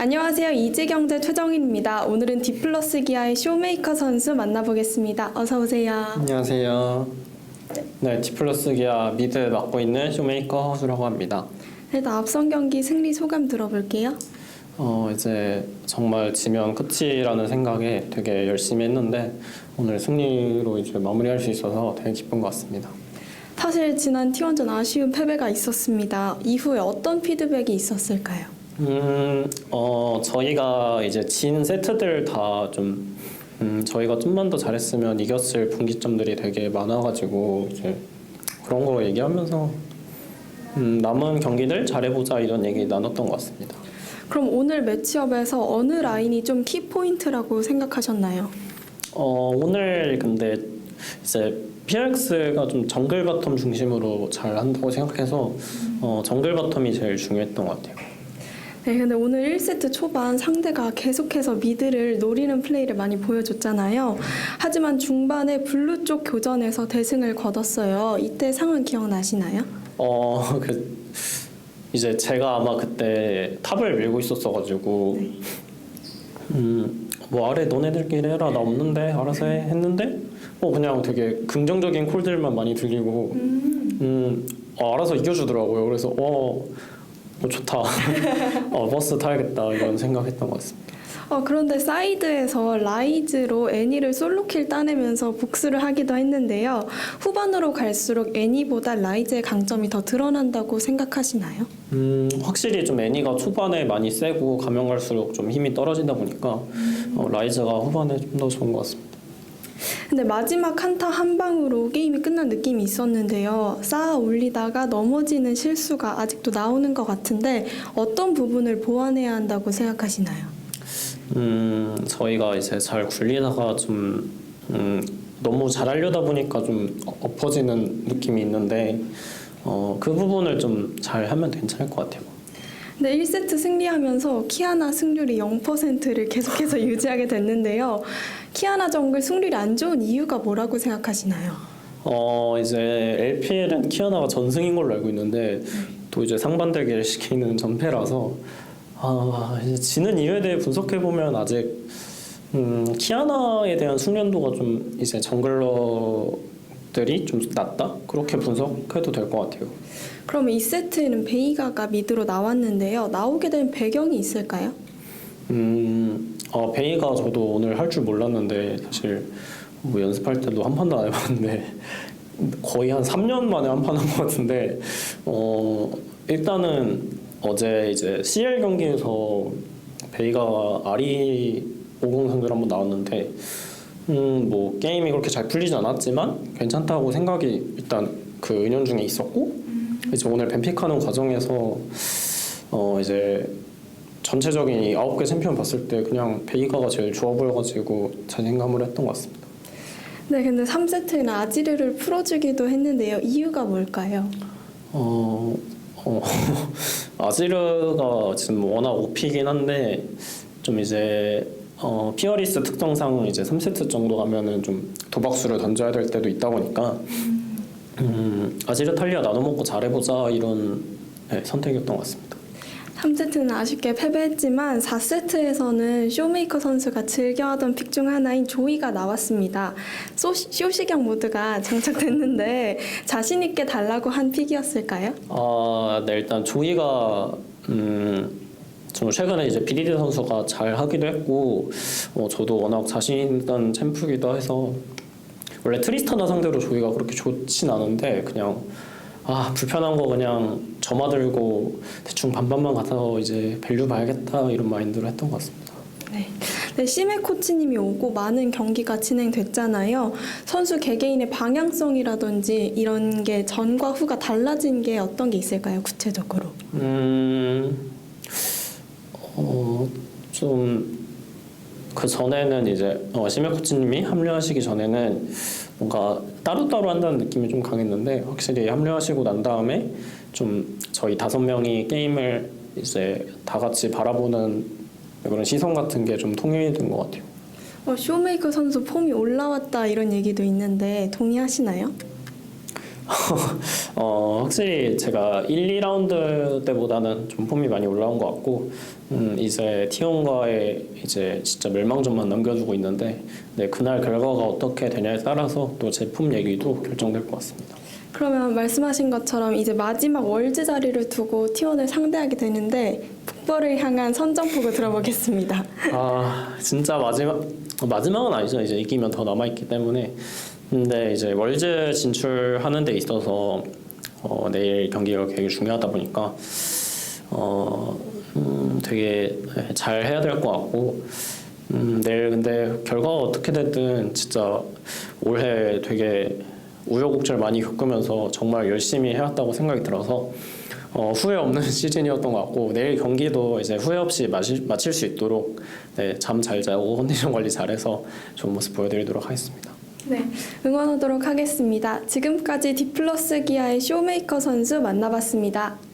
안녕하세요. 이지경제 최정인입니다. 오늘은 디플러스 기아의 쇼메이커 선수 만나보겠습니다. 어서 오세요. 안녕하세요. 네, 디플러스 기아 미드 맡고 있는 쇼메이커 허수라고 합니다. 일단 앞선 경기 승리 소감 들어볼게요. 어, 이제 정말 지면 끝이라는 생각에 되게 열심히 했는데 오늘 승리로 이제 마무리할 수 있어서 되게 기쁜 것 같습니다. 사실 지난 T1전 아쉬운 패배가 있었습니다. 이후에 어떤 피드백이 있었을까요? 음, 어, 저희가 이제 진 세트들 다 좀, 음, 저희가 좀만 더 잘했으면 이겼을 분기점들이 되게 많아가지고 이제 그런 거 얘기하면서 음, 남은 경기들 잘해보자 이런 얘기 나눴던 것 같습니다. 그럼 오늘 매치업에서 어느 라인이 좀 키포인트라고 생각하셨나요? 어, 오늘 근데 이제 PRX가 좀 정글 바텀 중심으로 잘 한다고 생각해서 어, 정글 바텀이 제일 중요했던 것 같아요. 네, 근데 오늘 1세트 초반 상대가 계속해서 미드를 노리는 플레이를 많이 보여줬잖아요. 하지만 중반에 블루 쪽 교전에서 대승을 거뒀어요. 이때 상황 기억나시나요? 어, 그 이제 제가 아마 그때 탑을 밀고 있었어가지고 음, 뭐 아래 너네들끼리 해라 나 없는데 알아서 해 했는데 어 그냥 되게 긍정적인 콜들만 많이 들리고 음, 어, 알아서 이겨주더라고요. 그래서 어, 어 좋다. 어 버스 타야겠다 이런 생각했던 것 같습니다. 어, 그런데 사이드에서 라이즈로 애니를 솔로킬 따내면서 복수를 하기도 했는데요. 후반으로 갈수록 애니보다 라이즈의 강점이 더 드러난다고 생각하시나요? 음, 확실히 좀 애니가 초반에 많이 세고 가면 갈수록 좀 힘이 떨어지다 보니까 어, 라이즈가 후반에 좀 더 좋은 것 같습니다. 근데 마지막 한타 한 방으로 게임이 끝난 느낌이 있었는데요. 쌓아 올리다가 넘어지는 실수가 아직도 나오는 것 같은데 어떤 부분을 보완해야 한다고 생각하시나요? 음, 저희가 이제 잘 굴리다가 좀 음, 너무 잘하려다 보니까 좀 엎어지는 느낌이 있는데 어, 그 부분을 좀 잘 하면 괜찮을 것 같아요. 근데 1세트 승리하면서 키아나 승률이 0%를 계속해서 유지하게 됐는데요. 키아나 정글 승률이 안 좋은 이유가 뭐라고 생각하시나요? 어 이제 LPL은 키아나가 전승인 걸로 알고 있는데 또 이제 상반되기를 시키는 전패라서 아 이제 지는 이유에 대해 분석해 보면 아직 음, 키아나에 대한 숙련도가 좀 이제 정글러들이 좀 낮다 그렇게 분석해도 될 것 같아요. 그러면 2세트에는 베이가가 미드로 나왔는데요. 나오게 된 배경이 있을까요? 음, 어, 베이가 저도 오늘 할 줄 몰랐는데 사실 뭐 연습할 때도 한 판도 안 해봤는데 거의 한 3년 만에 한 판 한 것 같은데 어, 일단은 어제 이제 CL 경기에서 베이가 아리 50 상대로 한번 나왔는데 음, 뭐 게임이 그렇게 잘 풀리지 않았지만 괜찮다고 생각이 일단 그 은연 중에 있었고 이제 오늘 뱀픽하는 과정에서 어 이제 전체적인 이 아홉 개 챔피언 봤을 때 그냥 베이가가 제일 좋아 보여가지고 자신감을 했던 것 같습니다. 네, 근데 3세트에는 아지르를 풀어주기도 했는데요. 이유가 뭘까요? 어, 어 아지르가 지금 워낙 OP이긴 한데 좀 이제 어, 피어리스 특성상 이제 3세트 정도 가면은 좀 도박수를 던져야 될 때도 있다 보니까 음, 아지르 탈리아 나눠 먹고 잘해보자 이런 네, 선택이었던 것 같습니다. 3세트는 아쉽게 패배했지만 4세트에서는 쇼메이커 선수가 즐겨하던 픽 중 하나인 조이가 나왔습니다. 소, 쇼시경 모드가 장착됐는데 자신 있게 달라고 한 픽이었을까요? 아, 네, 일단 조이가 음, 좀 최근에 이제 비리디 선수가 잘 하기도 했고, 어, 저도 워낙 자신 있던 챔프기도 해서 원래 트리스타나 상대로 조이가 그렇게 좋진 않은데 그냥 아 불편한 거 그냥 점화 들고 대충 반반만 가서 이제 밸류 봐야겠다 이런 마인드로 했던 것 같습니다. 네. 네, 시메 코치님이 오고 많은 경기가 진행됐잖아요. 선수 개개인의 방향성이라든지 이런 게 전과 후가 달라진 게 어떤 게 있을까요, 구체적으로? 음, 어, 좀, 그 전에는 이제, 어, 심해 코치님이 합류하시기 전에는 뭔가 따로따로 한다는 느낌이 좀 강했는데, 확실히 합류하시고 난 다음에 좀 저희 다섯 명이 게임을 이제 다 같이 바라보는 그런 시선 같은 게 좀 통일이 된 것 같아요. 어, 쇼메이커 선수 폼이 올라왔다 이런 얘기도 있는데 동의하시나요? 어, 확실히 제가 1, 2라운드 때보다는 좀 폼이 많이 올라온 것 같고 음, 이제 티온과의 이제 진짜 멸망전만 남겨두고 있는데 네, 그날 결과가 어떻게 되냐에 따라서 또제폼 얘기도 결정될 것 같습니다. 그러면 말씀하신 것처럼 이제 마지막 월즈 자리를 두고 T1을 상대하게 되는데 북벌을 향한 선전포고 들어보겠습니다. 아 진짜 마지막 마지막은 아니죠. 이제 이기면 더 남아 있기 때문에 근데 이제 월즈 진출하는 데 있어서 어, 내일 경기가 되게 중요하다 보니까 어 음, 되게 잘 해야 될 것 같고 음, 내일 근데 결과가 어떻게 됐든 진짜 올해 되게 우여곡절 많이 겪으면서 정말 열심히 해왔다고 생각이 들어서 어, 후회 없는 시즌이었던 것 같고 내일 경기도 이제 후회 없이 마실, 마칠 수 있도록 네, 잠잘 자고 컨디션 관리 잘해서 좋은 모습 보여드리도록 하겠습니다. 네, 응원하도록 하겠습니다. 지금까지 디플러스 기아의 쇼메이커 선수 만나봤습니다.